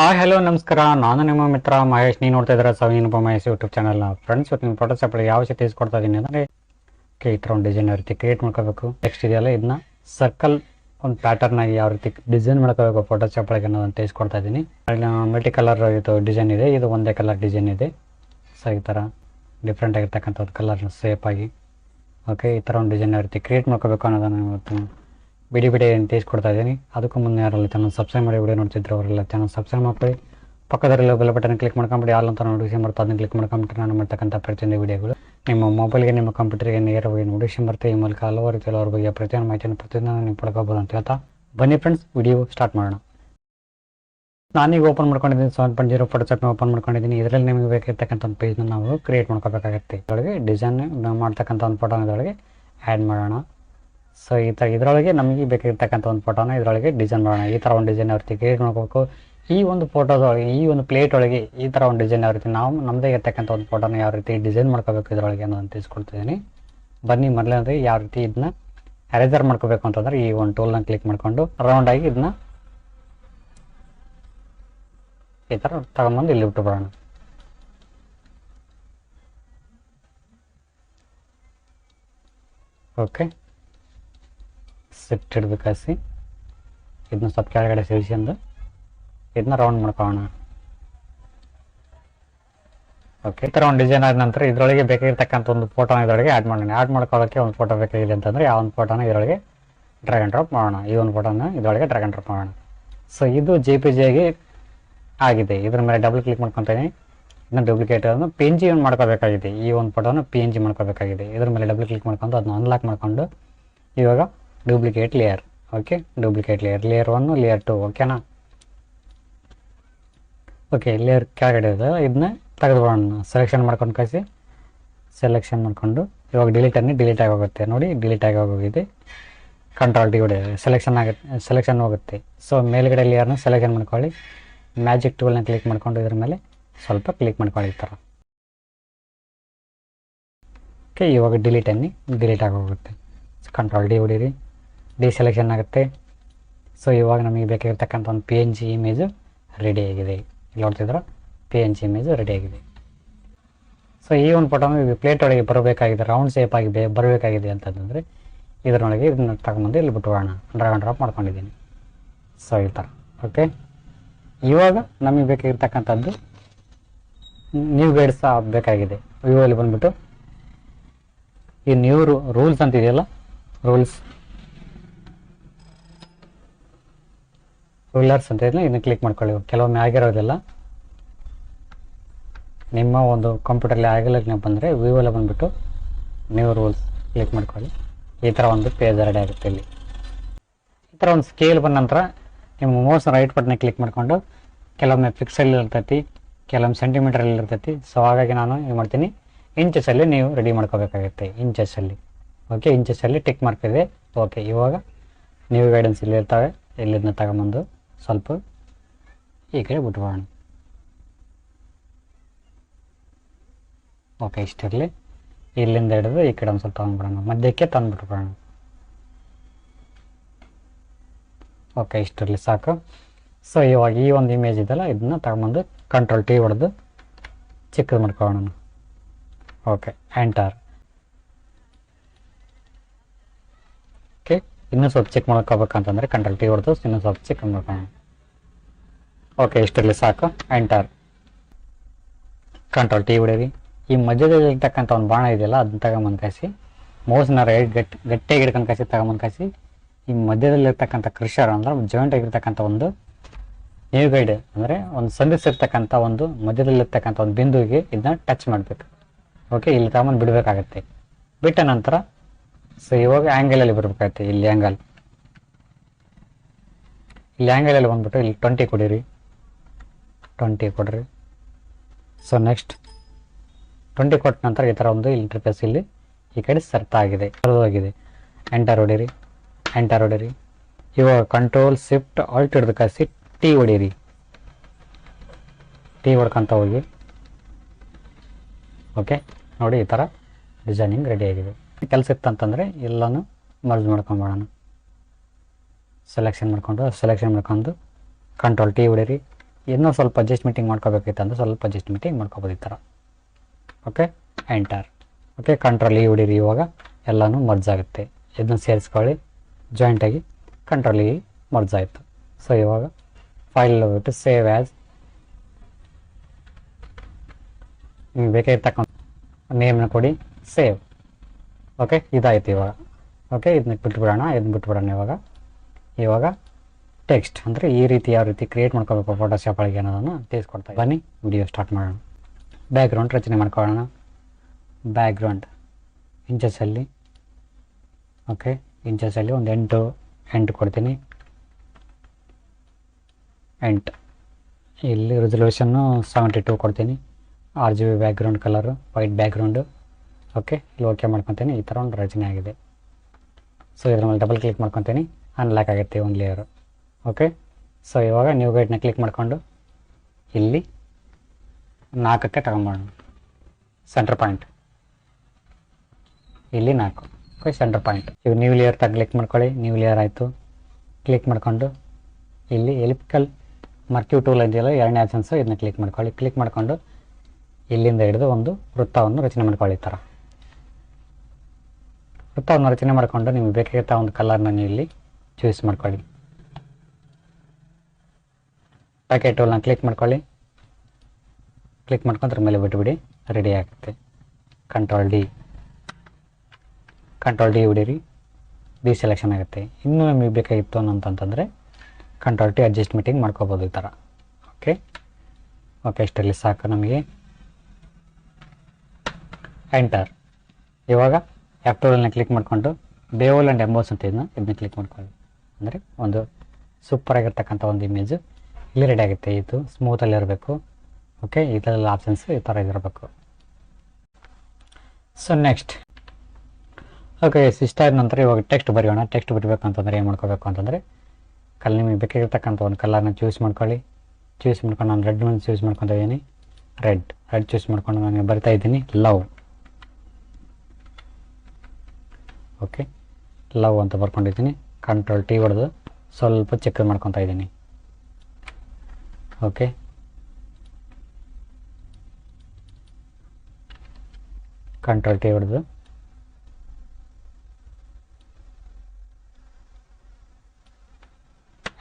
Hi hello ನಮಸ್ಕಾರ. ನಾನು ನಿಮ್ಮ ಮಿತ್ರ ಮಹೇಶ್. ನೀವು ನೋಡ್ತಾ ಇದ್ದೀರಾ ಸವಿನಪ್ಪ ಮಹೇಶ್ ಯೂಟ್ಯೂಬ್ ಚಾನಲ್ನ ಫ್ರೆಂಡ್ಸ್ ಇವತ್ತು ನಿಮ್ಮ ಫೋಟೋ ಅಪ್ಲೈ ಯಾವ ಶಕ್ತಿ ಕೊಡ್ತಾ ಇದ್ದೀನಿ ಅಂದರೆ ಈ ಥರ ಒಂದು ಡಿಸೈನ್ ಯಾವ ರೀತಿ ಕ್ರಿಯೇಟ್ ಮಾಡ್ಕೋಬೇಕು ನೆಕ್ಸ್ಟ್ ಇದೆಯಲ್ಲ ಇದನ್ನ ಸರ್ಕಲ್ ಒಂದು ಪ್ಯಾಟರ್ನ್ ಆಗಿ ಯಾವ ರೀತಿ ಡಿಸೈನ್ ಮಾಡ್ಕೋಬೇಕು ಫೋಟೋಸ್ ಅಪ್ಲೈಗೆ ಅನ್ನೋದನ್ನು ತಿಳಿಸ್ಕೊಡ್ತಾ ಇದ್ದೀನಿ ಅಲ್ಲಿ ಮಲ್ಟಿ ಕಲರ್ ಇದು ಡಿಸೈನ್ ಇದೆ. ಇದು ಒಂದೇ ಕಲರ್ ಡಿಸೈನ್ ಇದೆ. ಸೊ ಈ ಥರ ಡಿಫ್ರೆಂಟ್ ಆಗಿರ್ತಕ್ಕಂಥ ಒಂದು ಕಲರ್ ಸೇಫಾಗಿ ಓಕೆ ಈ ಥರ ಒಂದು ಡಿಸೈನ್ ಯಾವ ರೀತಿ ಕ್ರಿಯೇಟ್ ಮಾಡ್ಕೋಬೇಕು ಅನ್ನೋದನ್ನು ಇವತ್ತು ಬಿಡಿ ಬಿಡಿ ಏನು ತಿಳಿಸ್ಕೊಡ್ತಾ ಇದ್ದೀನಿ. ಅದಕ್ಕೂ ಮುನ್ನ ಯಾರಲ್ಲ ಚಾನಲ್ ಸಬ್ಸ್ಕ್ರೈಬ್ ಮಾಡಿ ವಿಡಿಯೋ ನೋಡ್ತಿದ್ರು ಅವರೆಲ್ಲ ಚಾನಲ್ ಸಬ್ಸ್ಕ್ರೈಬ್ ಮಾಡ್ಕೊಳ್ಳಿ. ಪಕ್ಕದಲ್ಲಿ ಬೆಲ್ ಬಟನ್ ಕ್ಲಿಕ್ ಮಾಡ್ಕೊಂಬಿಡಿ. ಆಲ್ ಅಂತ ನೋಟಿಫಿಕೇಶನ್ ಬರ್ತದೆ ಅದನ್ನ ಕ್ಲಿಕ್ ಮಾಡ್ಕೊಂಬಿಟ್ಟು ನಾನು ಮಾಡ್ತಕ್ಕಂಥ ಪ್ರತಿಯೊಂದು ವಿಡಿಯೋಗಳು ನಿಮ್ಮ ಮೊಬೈಲ್ಗೆ ನಿಮ್ಮ ಕಂಪ್ಯೂಟರ್ಗೆ ನೇರವಾಗಿ ನೋಟಿಫಿಕೇಶನ್ ಬರುತ್ತೆ. ಈ ಮೂಲಕ ಹಲವಾರು ರೀತಿಯಲ್ಲಿ ಅವ್ರ ಬಗ್ಗೆ ಪ್ರತಿಯೊಂದು ಮಾಹಿತಿಯನ್ನು ಪ್ರತಿಯೊಂದು ನೀವು ಪಡ್ಕೋಬೋದು ಅಂತ ಹೇಳ್ತಾ ಬನ್ನಿ ಫ್ರೆಂಡ್ಸ್ ವಿಡಿಯೋ ಸ್ಟಾರ್ಟ್ ಮಾಡೋಣ. ನಾನೀಗ ಓಪನ್ ಮಾಡ್ಕೊಂಡಿದ್ದೀನಿ ಸೆವೆನ್ ಪಾಯಿಂಟ್ ಜೀರೋ ಫೋಟೋಶಾಪ್ನ ಓಪನ್ ಮಾಡ್ಕೊಂಡಿದ್ದೀನಿ. ಇದರಲ್ಲಿ ನಿಮಗೆ ಬೇಕಿರ್ತಕ್ಕಂಥ ಒಂದು ಪೇಜ್ನ ನಾವು ಕ್ರಿಯೇಟ್ ಮಾಡ್ಕೋಬೇಕಾಗತ್ತೆ. ಇದರೊಳಗೆ ಡಿಸೈನ್ ಮಾಡ್ತಕ್ಕಂಥ ಒಂದು ಫೋಟೋನ ಇದರೊಳಗೆ ಆ್ಯಡ್ ಮಾಡೋಣ. ಸೊ ಈ ಥರ ಇದರೊಳಗೆ ನಮಗೆ ಬೇಕಾಗಿರ್ತಕ್ಕಂಥ ಒಂದು ಫೋಟೋನ ಇದರೊಳಗೆ ಡಿಸೈನ್ ಮಾಡೋಣ. ಈ ಥರ ಒಂದು ಡಿಸೈನ್ ರೀತಿ ಕ್ರಿಯೇಟ್ ಮಾಡ್ಕೋಬೇಕು. ಈ ಒಂದು ಫೋಟೋದೊಳಗೆ ಈ ಒಂದು ಪ್ಲೇಟ್ ಒಳಗೆ ಈ ಥರ ಒಂದು ಡಿಸೈನ್ ಯಾವ ರೀತಿ ನಾವು ನಮ್ಮದೇ ಇರ್ತಕ್ಕಂಥ ಒಂದು ಫೋಟೋನ ಯಾವ ರೀತಿ ಡಿಸೈನ್ ಮಾಡ್ಕೋಬೇಕು ಇದರೊಳಗೆ ಅನ್ನೋದನ್ನು ತಿಳಿಸ್ಕೊಡ್ತಿದ್ದೀನಿ. ಬನ್ನಿ ಮೊದಲನೇದು ಯಾವ ರೀತಿ ಇದನ್ನ ಅರೇಜರ್ ಮಾಡ್ಕೋಬೇಕು ಅಂತಂದ್ರೆ ಈ ಒಂದು ಟೂಲ್ನ ಕ್ಲಿಕ್ ಮಾಡಿಕೊಂಡು ರೌಂಡಾಗಿ ಇದನ್ನ ಈ ಥರ ತಗೊಂಬಂದು ಇಲ್ಲಿ ಬಿಟ್ಟು ಬರೋಣ ಓಕೆ ಸಿಟ್ ಇಡ್ಬೇಕಾಸಿ. ಇದನ್ನ ಸ್ವಲ್ಪ ಕೆಳಗಡೆ ಸೇರಿಸ್ಕೊಂಡು ಇದನ್ನ ರೌಂಡ್ ಮಾಡ್ಕೊಳ್ಳೋಣ. ಓಕೆ ಈ ಥರ ಒಂದು ಡಿಸೈನ್ ಆದ ನಂತರ ಇದರೊಳಗೆ ಬೇಕಾಗಿರ್ತಕ್ಕಂಥ ಒಂದು ಫೋಟೋನ ಇದರೊಳಗೆ ಆ್ಯಡ್ ಮಾಡೋಣ. ಆ್ಯಡ್ ಮಾಡ್ಕೊಳ್ಳೋಕ್ಕೆ ಒಂದು ಫೋಟೋ ಬೇಕಾಗಿದೆ ಅಂತಂದರೆ ಯಾವ ಒಂದು ಫೋಟೋನ ಇದರೊಳಗೆ ಡ್ರ್ಯಾಗ್ ಆ್ಯಂಡ್ ಡ್ರಾಪ್ ಮಾಡೋಣ. ಈ ಒಂದು ಫೋಟೋನ ಇದರೊಳಗೆ ಡ್ರ್ಯಾಗ್ ಆ್ಯಂಡ್ ಡ್ರಾಪ್ ಮಾಡೋಣ. ಸೊ ಇದು ಜೆ ಪಿ ಜಿಯಾಗಿ ಆಗಿದೆ. ಇದ್ರ ಮೇಲೆ ಡಬಲ್ ಕ್ಲಿಕ್ ಮಾಡ್ಕೊತೀನಿ ಇನ್ನು ಡೂಪ್ಲಿಕೇಟ್ ಅದನ್ನು ಪಿ ಎನ್ ಜಿ ಮಾಡ್ಕೋಬೇಕಾಗಿದೆ. ಈ ಒಂದು ಫೋಟೋನ ಪಿ ಎನ್ ಜಿ ಮಾಡ್ಕೋಬೇಕಾಗಿದೆ. ಇದ್ರ ಮೇಲೆ ಡಬಲ್ ಕ್ಲಿಕ್ ಮಾಡ್ಕೊಂಡು ಅದನ್ನ ಅನ್ಲಾಕ್ ಮಾಡ್ಕೊಂಡು ಇವಾಗ duplicate layer okay duplicate layer layer one layer two ಓಕೆನಾ ಓಕೆ ಲೇಯರ್ ಕೆಳಗಡೆ ಇದೆ. ಇದನ್ನ ತೆಗೆದುಕೊಳ್ಳೋಣ. ಸೆಲೆಕ್ಷನ್ ಮಾಡ್ಕೊಂಡು ಕಳಿಸಿ. ಸೆಲೆಕ್ಷನ್ ಮಾಡಿಕೊಂಡು. ಇವಾಗ ಡಿಲೀಟ್ ಅನ್ನಿ ಡಿಲೀಟ್ ಆಗಿ ಹೋಗುತ್ತೆ ನೋಡಿ ಡಿಲೀಟ್ ಆಗಿ ಹೋಗಿದೆ. ಕಂಟ್ರೋಲ್ ಡಿ ಕೂಡ ಸೆಲೆಕ್ಷನ್ ಆಗುತ್ತೆ ಸೆಲೆಕ್ಷನ್ ಹೋಗುತ್ತೆ. ಸೊ ಮೇಲ್ಗಡೆ ಲೇಯರ್ನ ಸೆಲೆಕ್ಷನ್ ಮಾಡ್ಕೊಳ್ಳಿ. ಮ್ಯಾಜಿಕ್ ಟೂಲ್ನ ಕ್ಲಿಕ್ ಮಾಡ್ಕೊಂಡು ಇದ್ರ ಮೇಲೆ ಸ್ವಲ್ಪ ಕ್ಲಿಕ್ ಮಾಡ್ಕೊಳ್ಳಿ ಈ ಥರ ಓಕೆ ಇವಾಗ ಡಿಲೀಟ್ ಅನ್ನಿ ಡಿಲೀಟ್ ಆಗಿ ಹೋಗುತ್ತೆ. ಕಂಟ್ರೋಲ್ ಡಿ ಹೊಡೀರಿ. ಡಿ ಸೆಲೆಕ್ಷನ್ ಆಗುತ್ತೆ. ಸೊ ಇವಾಗ ನಮಗೆ ಬೇಕಾಗಿರ್ತಕ್ಕಂಥ ಒಂದು P N G image ready ಆಗಿದೆ. ಇಲ್ಲಿ ನೋಡ್ತಿದ್ರೆ P N G image ready ಆಗಿದೆ. ಸೊ ಈ ಒಂದು ಫೋಟೋ ಪ್ಲೇಟ್ ಒಳಗೆ ಬರಬೇಕಾಗಿದೆ ರೌಂಡ್ ಶೇಪ್ ಆಗಿ ಬರಬೇಕಾಗಿದೆ ಅಂತಂದರೆ ಇದರೊಳಗೆ ಇದನ್ನ ತಗೊಂಬಂದು ಇಲ್ಲಿ ಬಿಟ್ಬಿಡೋಣ ಡ್ರಾಗ್ ಆ್ಯಂಡ್ ಡ್ರಾಪ್ ಮಾಡ್ಕೊಂಡಿದ್ದೀನಿ. ಸೊ ಈ ಥರ. ಓಕೆ ಇವಾಗ ನಮಗೆ ಬೇಕಾಗಿರ್ತಕ್ಕಂಥದ್ದು ನ್ಯೂ ಗೈಡ್ಸ್ ಬೇಕಾಗಿದೆ. ಅಲ್ಲಿ ಬಂದ್ಬಿಟ್ಟು ಈ ನ್ಯೂ ರೂಲ್ಸ್ ಅಂತ ಇದೆಯಲ್ಲ ರೂಲ್ಸ್ ರೂಲರ್ಸ್ ಅಂತ ಇದೆಯಲ್ಲ ಇನ್ನು ಕ್ಲಿಕ್ ಮಾಡ್ಕೊಳ್ಳಿ. ಕೆಲವೊಮ್ಮೆ ಆಗಿರೋದಿಲ್ಲ. ನಿಮ್ಮ ಒಂದು ಕಂಪ್ಯೂಟರ್ಲಿ ಆಗಿಲ್ಲ ಬಂದರೆ ವಿವೋಲ್ಲ ಬಂದುಬಿಟ್ಟು ನ್ಯೂ ರೂಲ್ಸ್ ಕ್ಲಿಕ್ ಮಾಡ್ಕೊಳ್ಳಿ. ಈ ಥರ ಒಂದು ಪೇಜ್ ರೆಡಿ ಆಗುತ್ತೆ ಇಲ್ಲಿ. ಈ ಥರ ಒಂದು ಸ್ಕೇಲ್ ಬಂದ ನಂತರ ನಿಮ್ಮ ಮೌಸ್ ರೈಟ್ ಬಟನ್ ಕ್ಲಿಕ್ ಮಾಡಿಕೊಂಡು, ಕೆಲವೊಮ್ಮೆ ಫಿಕ್ಸಲ್ಲಿ ಇರ್ತೈತಿ, ಕೆಲವೊಮ್ಮೆ ಸೆಂಟಿಮೀಟ್ರಲ್ಲಿ ಇರ್ತೈತಿ. ಸೊ ಹಾಗಾಗಿ ನಾನು ಏನು ಮಾಡ್ತೀನಿ. ಇಂಚಸಲ್ಲಿ ನೀವು ರೆಡಿ ಮಾಡ್ಕೋಬೇಕಾಗುತ್ತೆ ಇಂಚಸಲ್ಲಿ ಓಕೆ ಇಂಚಸಲ್ಲಿ ಟಿಕ್ ಮಾರ್ಕ್ ಇದೆ. ಓಕೆ ಇವಾಗ ನೀವು ಗೈಡೆನ್ಸ್ ಇಲ್ಲಿ ಇರ್ತವೆ. ಇಲ್ಲಿಂದ ತಗೊಂಬಂದು ಸ್ವಲ್ಪ ಈ ಕಡೆ ಬಿಟ್ಬಿಡೋಣ ಓಕೆ ಇಷ್ಟಿರಲಿ ಇಲ್ಲಿಂದ ಹಿಡಿದು ಈ ಕಡೆ ಒಂದು ಸ್ವಲ್ಪ ತಗೊಂಡ್ಬಿಡೋಣ. ಮಧ್ಯಕ್ಕೆ ತಂದುಬಿಟ್ಬಿಡೋಣ ಓಕೆ ಇಷ್ಟಿರಲಿ ಸಾಕು. ಸೊ ಇವಾಗ ಈ ಒಂದು ಇಮೇಜ್ ಇದೆಲ್ಲ ಇದನ್ನ ತಗೊಂಬಂದು ಕಂಟ್ರೋಲ್ ಟಿ ಹೊಡೆದು ಚಿಕ್ಕದು ಮಾಡ್ಕೊಳ್ಳೋಣ. ಓಕೆ ಎಂಟರ್ ಓಕೆ ಇನ್ನೂ ಸ್ವಲ್ಪ ಚೆಕ್ ಮಾಡ್ಕೋಬೇಕಂತಂದರೆ ಕಂಟ್ರೋಲ್ ಟಿ ಹೊಡೆದು ಇನ್ನೂ ಸ್ವಲ್ಪ ಚೆಕ್ ಮಾಡ್ಕೊಳ್ಳೋಣ. ಓಕೆ ಇಷ್ಟರಲ್ಲಿ ಸಾಕು. ಎಂಟರ್ ಕಂಟ್ರೋಲ್ ಟಿ ಹೊಡೀರಿ ಈ ಮಧ್ಯದಲ್ಲಿ ಇರ್ತಕ್ಕಂಥ ಒಂದು ಬಾಣ ಇದೆಯಲ್ಲ, ಅದನ್ನ ತಗೊಂಬಂದು ಕಾಯಿಸಿ. ಮೌಸ್ನ ರೈಟ್ ಗಟ್ಟಿ ಗಟ್ಟಿಯಾಗಿ ಹಿಡ್ಕೊಂಡು ಕಾಯಿಸಿ, ತಗೊಂಬಂದು ಕಾಯಿಸಿ. ಈ ಮಧ್ಯದಲ್ಲಿರ್ತಕ್ಕಂಥ ಅಂದ್ರೆ ಜಾಯಿಂಟ್ ಆಗಿರ್ತಕ್ಕಂಥ ಒಂದು ನ್ಯೂ ಗೈಡ್ ಅಂದರೆ ಒಂದು ಸಂಧಿಸಿರ್ತಕ್ಕಂಥ ಒಂದು ಮಧ್ಯದಲ್ಲಿರ್ತಕ್ಕಂಥ ಒಂದು ಬಿಂದುವಿಗೆ ಇದನ್ನ ಟಚ್ ಮಾಡಬೇಕು. ಓಕೆ ಇಲ್ಲಿ ತಗೊಂಬಂದು ಬಿಡಬೇಕಾಗತ್ತೆ. ಬಿಟ್ಟ ನಂತರ ಸೊ ಇವಾಗ ಆ್ಯಂಗಲಲ್ಲಿ ಬರ್ಬೇಕಾಯ್ತು, ಇಲ್ಲಿ ಆ್ಯಂಗಲ್ ಇಲ್ಲಿ ಆ್ಯಂಗಲಲ್ಲಿ ಬಂದ್ಬಿಟ್ಟು ಇಲ್ಲಿ ಟ್ವೆಂಟಿ ಕೊಡಿರಿ. ಟ್ವೆಂಟಿ ಕೊಡ್ರಿ. ಸೊ ನೆಕ್ಸ್ಟ್ ಟ್ವೆಂಟಿ ಕೊಟ್ಟ ನಂತರ ಈ ಥರ ಒಂದು ಇಂಟರ್ಫೇಸ್ ಇಲ್ಲಿ ಈ ಕಡೆ ಸರ್ತ ಆಗಿದೆ ಹೋಗಿದೆ ಎಂಟರ್ ಹೊಡೀರಿ ಎಂಟರ್ ಹೊಡೀರಿ ಇವಾಗ ಕಂಟ್ರೋಲ್ ಶಿಫ್ಟ್ ಆಲ್ಟ್ ಹಿಡಿದು ಕಸಿ ಟಿ ಹೊಡೀರಿ ಟಿ ಹೊಡ್ಕೊಂತ ಹೋಗಿ. ಓಕೆ ನೋಡಿ ಈ ಥರ ಡಿಸೈನಿಂಗ್ ರೆಡಿ ಆಗಿದೆ. ಕೆಲಸ ಇತ್ತಂತಂದರೆ ಎಲ್ಲನೂ ಮರ್ಜ್ ಮಾಡ್ಕೊಂಬಿಡೋಣ ಸೆಲೆಕ್ಷನ್ ಮಾಡಿಕೊಂಡು ಸೆಲೆಕ್ಷನ್ ಮಾಡ್ಕೊಂಡು ಕಂಟ್ರೋಲ್ ಟಿ ಹೊಡೀರಿ. ಇನ್ನೂ ಸ್ವಲ್ಪ ಅಡ್ಜಸ್ಟ್ಮೆಂಟಿಂಗ್ ಮಾಡ್ಕೋಬೇಕಿತ್ತು ಅಂದರೆ ಸ್ವಲ್ಪ ಅಡ್ಜಸ್ಟ್ಮೆಂಟಿಂಗ್ ಮಾಡ್ಕೋಬೋದು ಈ ಥರ. ಓಕೆ ಎಂಟರ್ ಓಕೆ ಕಂಟ್ರೋಲ್ ಈ ಹೊಡೀರಿ ಇವಾಗ. ಎಲ್ಲನೂ ಮರ್ಜ್ ಆಗುತ್ತೆ. ಇದನ್ನು ಸೇರಿಸ್ಕೊಳ್ಳಿ. ಜಾಯಿಂಟಾಗಿ ಕಂಟ್ರೋಲ್ ಈ ಮರ್ಜ್ ಆಯಿತು. ಸೊ ಇವಾಗ ಫೈಲ್ ಬಿಟ್ಟು ಸೇವ್ ಆ್ಯಸ್ ನಿಮ್ಗೆ ಬೇಕಾಗಿರ್ತಕ್ಕಂಥ ನೇಮ್ನ ಕೊಡಿ. ಸೇವ್ ಓಕೆ ಇದಾಯ್ತು ಇವಾಗ ಓಕೆ ಇದನ್ನ ಬಿಟ್ಬಿಡೋಣ ಇದನ್ನ ಬಿಟ್ಬಿಡೋಣ ಇವಾಗ ಇವಾಗ ಟೆಕ್ಸ್ಟ್ ಅಂದರೆ ಈ ರೀತಿ ಯಾವ ರೀತಿ ಕ್ರಿಯೇಟ್ ಮಾಡ್ಕೋಬೇಕು ಫೋಟೋಶಾಪ್ ಒಳಗೆ ಅನ್ನೋದನ್ನು ತಿಳಿಸ್ಕೊಡ್ತಾ ಬನ್ನಿ ವಿಡಿಯೋ ಸ್ಟಾರ್ಟ್ ಮಾಡೋಣ ಬ್ಯಾಕ್ಗ್ರೌಂಡ್ ರಚನೆ ಮಾಡ್ಕೊಳ್ಳೋಣ ಬ್ಯಾಕ್ಗ್ರೌಂಡ್ ಇಂಚಸಲ್ಲಿ ಓಕೆ ಇಂಚಸಲ್ಲಿ ಒಂದು ಎಂಟು ಎಂಟು ಕೊಡ್ತೀನಿ ಎಂಟು ಇಲ್ಲಿ ರೆಸಲ್ಯೂಷನ್ನು ಸೆವೆಂಟಿ ಟೂ ಕೊಡ್ತೀನಿ R G B background colour white background okay ಇಲ್ಲಿ ಓಕೆ ಮಾಡ್ಕೊತೀನಿ. ಈ ಥರ ಒಂದು ರಚನೆ ಆಗಿದೆ. ಸೊ ಇದ್ರ ಮೇಲೆ ಡಬಲ್ ಕ್ಲಿಕ್ ಮಾಡ್ಕೊತೀನಿ. ಅನ್ಲಾಕ್ ಆಗುತ್ತೆ ಒಂದು ಲೇಯರು ಓಕೆ ಸೊ ಇವಾಗ ನ್ಯೂ ಗೈಡ್ನ ಕ್ಲಿಕ್ ಮಾಡಿಕೊಂಡು ಇಲ್ಲಿ ನಾಲ್ಕಕ್ಕೆ ತಗೊಂಬೋಣ ಸೆಂಟ್ರ್ ಪಾಯಿಂಟ್ ಇಲ್ಲಿ ನಾಲ್ಕು. ಓಕೆ ಸೆಂಟ್ರ್ ಪಾಯಿಂಟ್ ಇವು ನ್ಯೂ ಲೇಯರ್ ತಗ ಕ್ಲಿಕ್ ಮಾಡ್ಕೊಳ್ಳಿ. ನ್ಯೂ ಲೇಯರ್ ಆಯಿತು. ಕ್ಲಿಕ್ ಮಾಡಿಕೊಂಡು ಇಲ್ಲಿ ಎಲಿಪ್ಕಲ್ ಮರ್ಕ್ಯೂ ಟೂಲ್ ಇದೆಯಲ್ಲ, ಎರಡನೇ ಆಪ್ಷನ್ಸು ಇದನ್ನ ಕ್ಲಿಕ್ ಮಾಡ್ಕೊಳ್ಳಿ. ಕ್ಲಿಕ್ ಮಾಡಿಕೊಂಡು ಇಲ್ಲಿಂದ ಹಿಡಿದು ಒಂದು ವೃತ್ತವನ್ನು ರಚನೆ ಮಾಡ್ಕೊಳ್ಳಿ ಈ ಥರ ವೃತ್ತವನ್ನು ರಚನೆ ಮಾಡಿಕೊಂಡು ನಿಮಗೆ ಬೇಕಾಗಿತ್ತ ಒಂದು ಕಲರ್ನ ನೀವು ಇಲ್ಲಿ ಚೂಸ್ ಮಾಡ್ಕೊಳ್ಳಿ. ಪ್ಯಾಕೆಟ್ ಟೂಲ್ನ ಕ್ಲಿಕ್ ಮಾಡ್ಕೊಳ್ಳಿ. ಕ್ಲಿಕ್ ಮಾಡ್ಕೊಂಡ್ರ ಮೇಲೆ ಬಿಟ್ಬಿಡಿ. ರೆಡಿ ಆಗುತ್ತೆ. ಕಂಟ್ರೋಲ್ ಡಿ ಕಂಟ್ರೋಲ್ ಡಿ ಹೊಡೀರಿ ಡಿ ಸೆಲೆಕ್ಷನ್ ಆಗುತ್ತೆ. ಇನ್ನೂ ನಿಮಗೆ ಬೇಕಾಗಿತ್ತು ಅಂತಂತಂದರೆ ಕಂಟ್ರೋಲ್ ಟಿ ಅಡ್ಜಸ್ಟ್ಮೆಂಟಿಂಗ್ ಮಾಡ್ಕೋಬೋದು ಈ ಥರ. ಓಕೆ ಓಕೆ ಇಷ್ಟರಲ್ಲಿ ಸಾಕು ನಮಗೆ. ಎಂಟರ್ ಇವಾಗ ಎಫ್ ಟೂಲನ್ನ ಕ್ಲಿಕ್ ಮಾಡಿಕೊಂಡು ಬೇವಲ್ ಆ್ಯಂಡ್ ಎಂಬೋಸ್ ಅಂತ ಇದನ್ನ ಇದನ್ನ ಕ್ಲಿಕ್ ಮಾಡ್ಕೊಳ್ಳಿ. ಅಂದರೆ ಒಂದು ಸೂಪರ್ ಆಗಿರ್ತಕ್ಕಂಥ ಒಂದು ಇಮೇಜು ಇಲ್ಲಿ ರೆಡಿ ಆಗುತ್ತೆ. ಇದು ಸ್ಮೂತಲ್ಲಿ ಇರಬೇಕು. ಓಕೆ ಇದರಲ್ಲ ಆಪ್ಷನ್ಸ್ ಈ ಥರ ಇದಿರಬೇಕು. ಸೊ ನೆಕ್ಸ್ಟ್ ಓಕೆ ಇಷ್ಟ ಆದ ನಂತರ ಇವಾಗ ಟೆಕ್ಸ್ಟ್ ಬರೆಯೋಣ. ಟೆಕ್ಸ್ಟ್ ಬರಿಬೇಕು ಅಂತಂದರೆ ಏನು ಮಾಡ್ಕೋಬೇಕು ಅಂತಂದರೆ ಕಲ್ ನಿಮಗೆ ಬೇಕಾಗಿರ್ತಕ್ಕಂಥ ಒಂದು ಕಲರ್ನ ಚೂಸ್ ಮಾಡ್ಕೊಳ್ಳಿ. ಚೂಸ್ ಮಾಡ್ಕೊಂಡು ನಾನು ರೆಡ್ ಒಂದು ಚೂಸ್ ಮಾಡ್ಕೊತಾ ಇದ್ದೀನಿ ರೆಡ್ ರೆಡ್ ಚೂಸ್ ಮಾಡ್ಕೊಂಡು ನಾನು ಬರಿತಾ ಇದ್ದೀನಿ. ಲವ್ ಓಕೆ ಲವ್ ಅಂತ ಬರ್ಕೊಂಡಿದ್ದೀನಿ. ಕಂಟ್ರೋಲ್ ಟಿ ಹೊಡೆದು ಸ್ವಲ್ಪ ಚೆಕ್ ಮಾಡ್ಕೊತಾ ಇದ್ದೀನಿ. ಓಕೆ ಕಂಟ್ರೋಲ್ ಟಿ ಹೊಡೆದು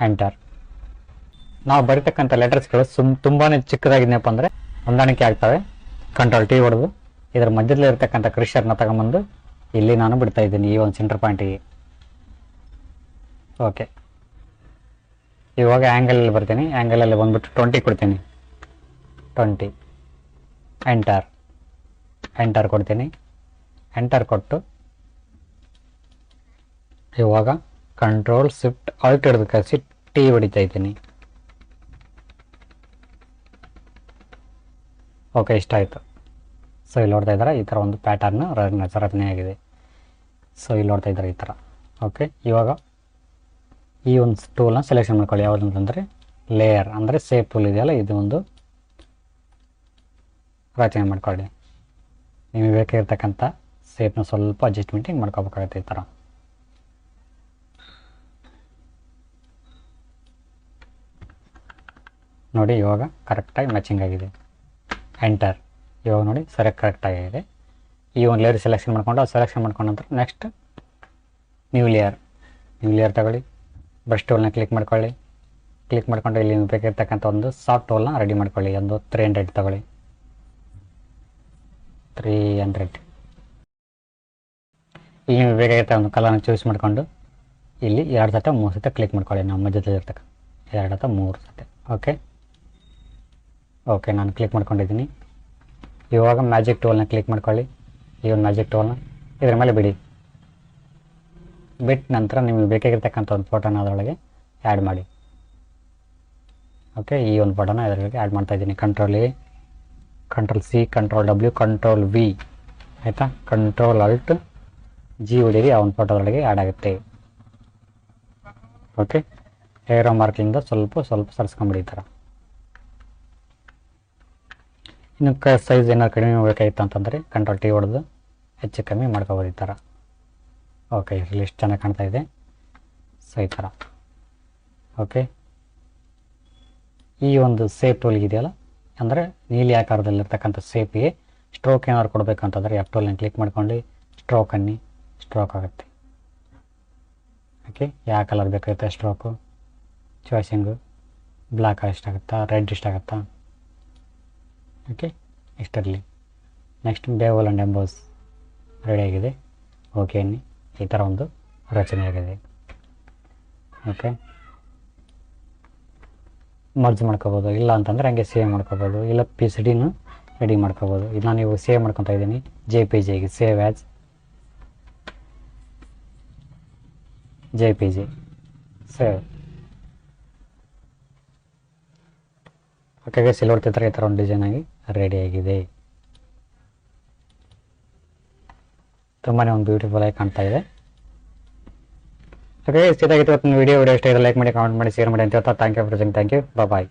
ಎಂಟರ್ ನಾವು ಬರಿತಕ್ಕಂಥ ಲೆಟರ್ಸ್ಗಳು ಸುಮ್ ತುಂಬಾ ಚಿಕ್ಕದಾಗಿದ್ನಪ್ಪ ಅಂದರೆ ಹೊಂದಾಣಿಕೆ ಆಗ್ತವೆ. ಕಂಟ್ರೋಲ್ ಟಿ ಹೊಡೆದು ಇದರ ಮಧ್ಯದಲ್ಲಿ ಇರತಕ್ಕಂಥ ಕ್ರಿಷರ್ನ ತಗೊಂಬಂದು ಇಲ್ಲಿ ನಾನು ಬಿಡ್ತಾ ಇದ್ದೀನಿ ಈ ಒಂದು ಸೆಂಟರ್ ಪಾಯಿಂಟಿಗೆ ಓಕೆ ಇವಾಗ ಆ್ಯಂಗಲಲ್ಲಿ ಬರ್ತೀನಿ. ಆ್ಯಂಗಲಲ್ಲಿ ಬಂದುಬಿಟ್ಟು ಟ್ವೆಂಟಿ ಕೊಡ್ತೀನಿ. ಟ್ವೆಂಟಿ ಎಂಟರ್ ಎಂಟರ್ ಕೊಡ್ತೀನಿ. ಎಂಟರ್ ಕೊಟ್ಟು ಇವಾಗ ಕಂಟ್ರೋಲ್ ಶಿಫ್ಟ್ ಆಲ್ಟ್ ಹಿಡಿದು ಕಳಿಸಿ ಟಿ ಹೊಡಿತಾ ಇದ್ದೀನಿ. ಓಕೆ ಇಷ್ಟ ಆಯಿತು ಸೊ ಇಲ್ಲಿ ನೋಡ್ತಾ ಇದ್ದಾರೆ, ಈ ಥರ ಒಂದು ಪ್ಯಾಟರ್ನ್ ರಚನೆ ಆಗಿದೆ. ಸೊ ಇಲ್ಲಿ ನೋಡ್ತಾ ಇದ್ದಾರೆ ಈ ಥರ ಓಕೆ ಇವಾಗ ಈ ಒಂದು ಟೂಲ್ನ ಸೆಲೆಕ್ಷನ್ ಮಾಡ್ಕೊಳ್ಳಿ. ಯಾವುದು ಅಂತಂದರೆ ಲೇಯರ್ ಅಂದರೆ ಸೇಫ್ ಟೂಲ್ ಇದೆಯಲ್ಲ, ಇದು ಒಂದು ರಚನೆ ಮಾಡ್ಕೊಳ್ಳಿ. ನಿಮಗೆ ಬೇಕಾಗಿರ್ತಕ್ಕಂಥ ಸೇಫ್ನ ಸ್ವಲ್ಪ ಅಡ್ಜಸ್ಟ್ಮೆಂಟಿಂಗ್ ಮಾಡ್ಕೋಬೇಕಾಗತ್ತೆ ಈ ಥರ ನೋಡಿ, ಇವಾಗ ಕರೆಕ್ಟಾಗಿ ಮ್ಯಾಚಿಂಗ್ ಆಗಿದೆ. ಎಂಟರ್ ಇವಾಗ ನೋಡಿ ಸರಿಯಾಗಿ ಕರೆಕ್ಟಾಗಿದೆ ಈ ಒಂದು ಲೇಯರ್ ಸೆಲೆಕ್ಷನ್ ಮಾಡ್ಕೊಂಡು, ಅದು ಸೆಲೆಕ್ಷನ್ ಮಾಡ್ಕೊಂಡ ನಂತರ next new layer new layer ತಗೊಳ್ಳಿ. ಬ್ರಷ್ ಟೋಲ್ನ ಕ್ಲಿಕ್ ಮಾಡ್ಕೊಳ್ಳಿ. ಕ್ಲಿಕ್ ಮಾಡ್ಕೊಂಡು ಇಲ್ಲಿ ಬೇಕಿರ್ತಕ್ಕಂಥ ಒಂದು ಸಾಫ್ಟ್ ಟೋಲ್ನ ರೆಡಿ ಮಾಡ್ಕೊಳ್ಳಿ. ಒಂದು ತ್ರೀ ಹಂಡ್ರೆಡ್ ತಗೊಳ್ಳಿ. ತ್ರೀ ಹಂಡ್ರೆಡ್ ಇಲ್ಲಿ ನಿಮಗೆ ಬೇಕಾಗಿರ್ತ ಒಂದು ಕಲರ್ನ ಚೂಸ್ ಮಾಡಿಕೊಂಡು, ಇಲ್ಲಿ ಎರಡು ಸತ ಮೂರು ಸತ ಕ್ಲಿಕ್ ಮಾಡ್ಕೊಳ್ಳಿ. ನಮ್ಮ ಇರ್ತಕ್ಕ ಎರಡು ಅಥವಾ ಮೂರು ಸತೆ. ಓಕೆ ಓಕೆ ನಾನು ಕ್ಲಿಕ್ ಮಾಡ್ಕೊಂಡಿದ್ದೀನಿ. ಇವಾಗ ಮ್ಯಾಜಿಕ್ ಟೋಲ್ನ ಕ್ಲಿಕ್ ಮಾಡ್ಕೊಳ್ಳಿ. ಈ ಒಂದು ಮ್ಯಾಜಿಕ್ ಟೋಲ್ನ ಇದ್ರ ಮೇಲೆ ಬಿಡಿ. ಬಿಟ್ಟ ನಂತರ ನಿಮಗೆ ಬೇಕಾಗಿರ್ತಕ್ಕಂಥ ಒಂದು ಫೋಟೋನ ಅದರೊಳಗೆ ಆ್ಯಡ್ ಮಾಡಿ. ಓಕೆ ಈ ಒಂದು ಫೋಟೋನ ಇದರೊಳಗೆ ಆ್ಯಡ್ ಮಾಡ್ತಾ ಇದ್ದೀನಿ. Control A control C control W control V ಆಯಿತಾ? ಕಂಟ್ರೋಲ್ ಅಲ್ಟ್ ಜಿ ಹೊಡೀರಿ ಆ ಒಂದು ಫೋಟೋದೊಳಗೆ ಆ್ಯಡ್ ಆಗುತ್ತೆ. ಓಕೆ ಏರೋ ಮಾರ್ಕಿಂದ ಸ್ವಲ್ಪ ಸ್ವಲ್ಪ ಸರಿಸ್ಕೊಂಬಿಡಿ ಈ ಥರ ಇನ್ನು ಕ ಸೈಜ್ ಏನಾದ್ರು ಕಡಿಮೆ ಮಾಡಬೇಕಾಗಿತ್ತು ಅಂತಂದರೆ ಕಂಟ್ರೋಲ್ ಟಿ ಹೊಡೆದು ಹೆಚ್ಚು ಕಮ್ಮಿ ಮಾಡ್ಕೋಬೋದು ಈ ಥರ ಓಕೆ ಇದರಲ್ಲಿ ಚೆನ್ನಾಗಿ ಕಾಣ್ತಾ ಇದೆ. ಸೊ ಈ ಥರ ಓಕೆ ಈ ಒಂದು ಸೇಫ್ ಟೂಲ್ ಇದೆಯಲ್ಲ? ಅಂದರೆ ನೀಲಿ ಆಕಾರದಲ್ಲಿರ್ತಕ್ಕಂಥ ಸೇಪಿಗೆ ಸ್ಟ್ರೋಕ್ ಏನಾದ್ರು ಕೊಡಬೇಕಂತಂದರೆ ಎಫ್ ಟೂಲ್ನ ಕ್ಲಿಕ್ ಮಾಡ್ಕೊಂಡು ಸ್ಟ್ರೋಕ್ ಅನ್ನಿ ಸ್ಟ್ರೋಕ್ ಆಗುತ್ತೆ. ಓಕೆ ಯಾವ ಕಲರ್ ಬೇಕಾಗುತ್ತೆ ಸ್ಟ್ರೋಕು ಚಾಯ್ಸಿಂಗು ಬ್ಲ್ಯಾಕ್ ಇಷ್ಟ ಆಗುತ್ತಾ ರೆಡ್ ಇಷ್ಟ ಆಗುತ್ತಾ ಓಕೆ? ಇಷ್ಟರಲ್ಲಿ ನೆಕ್ಸ್ಟ್ ಡೇವಲ್ ಆ್ಯಂಡ್ ಎಂಬೋಸ್ ರೆಡಿಯಾಗಿದೆ ಓಕೆ ಅನ್ನಿ. ಈ ಥರ ಒಂದು ರಚನೆ ಆಗಿದೆ. ಓಕೆ ಮರ್ಜ್ ಮಾಡ್ಕೋಬೋದು. ಇಲ್ಲ ಅಂತಂದರೆ ಹಂಗೆ ಸೇವ್ ಮಾಡ್ಕೋಬೋದು. ಇಲ್ಲ ಪಿ ಸಿ ಡಿನೂ ರೆಡಿ ಮಾಡ್ಕೋಬೋದು. ಇದನ್ನ ನೀವು ಸೇವ್ ಮಾಡ್ಕೊತಾ ಇದ್ದೀನಿ. ಜೆ ಪಿ ಜಿಗೆ save as J P G save okay silver ತರ ಈ ಥರ ಒಂದು ಡಿಸೈನ್ ಆಗಿ? ರೆಡಿಯಾಗಿದೆ. ತುಂಬಾ ಒಂದು ಬ್ಯೂಟಿಫುಲ್ ಆಗಿ ಕಾಣ್ತಾ ಇದೆ. ಓಕೆ ಇಷ್ಟಾಗಿತ್ತು ವಿಡಿಯೋ ವಿಡಿಯೋ ಇಷ್ಟ ಲೈಕ್ ಮಾಡಿ ಕಾಮೆಂಟ್ ಮಾಡಿ ಶೇರ್ ಮಾಡಿ ಅಂತ ಹೇಳ್ತಾ thank you for watching thank you bye